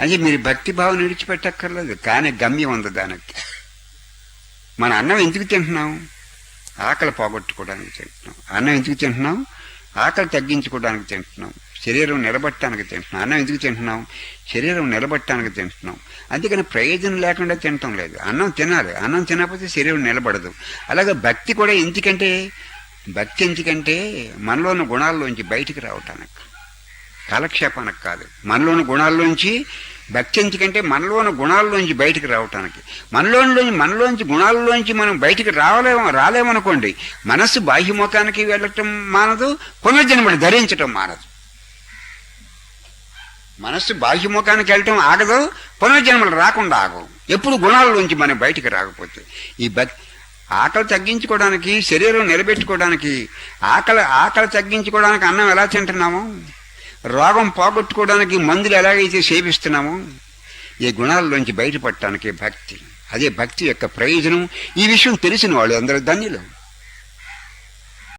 అంటే మీరు భక్తి భావం విడిచిపెట్టక్కర్లేదు కానీ గమ్యం ఉంది దానికి. మన అన్నం ఎందుకు తింటున్నాం? ఆకలి పోగొట్టుకోవడానికి తింటున్నాం. అన్నం ఎందుకు తింటున్నాం? ఆకలి తగ్గించుకోవడానికి తింటున్నాం. శరీరం నిలబట్టడానికి తింటున్నాం. అన్నం ఎందుకు తింటున్నాం? శరీరం నిలబట్టడానికి తింటున్నాం. అందుకని ప్రయోజనం లేకుండా తినటం లేదు. అన్నం తినాలి. అన్నం తినకపోతే శరీరం నిలబడదు. అలాగే భక్తి కూడా ఎందుకంటే భక్తి ఎందుకంటే మనలోని గుణాల్లోంచి బయటికి రావటానికి కాలక్షేపానికి కాదు. మనలోని గుణాల్లోంచి భక్తి ఎందుకంటే మనలోని గుణాల్లోంచి బయటికి రావటానికి. మనలోని మనలోంచి గుణాల్లోంచి మనం బయటికి రావలేము రాలేమనుకోండి మనస్సు బాహ్యముఖానికి వెళ్ళటం మానదు పునర్జన్మని ధరించటం మానదు. మనస్సు బాహ్యముఖానికి వెళ్ళటం ఆగదు పునర్జన్మలు రాకుండా ఆగవు. ఎప్పుడు గుణాల్లోంచి మనం బయటికి రాకపోతే. ఈ భక్తి ఆకలి తగ్గించుకోవడానికి శరీరం నిలబెట్టుకోవడానికి ఆకలి ఆకలి తగ్గించుకోవడానికి అన్నం ఎలా తింటున్నాము? రోగం పోగొట్టుకోవడానికి మందులు ఎలాగైతే సేవిస్తున్నామో ఈ గుణాల్లోంచి బయటపడటానికి భక్తి. అదే భక్తి యొక్క ప్రయోజనం. ఈ విషయం తెలిసిన వాళ్ళు అందరూ ధన్యులు.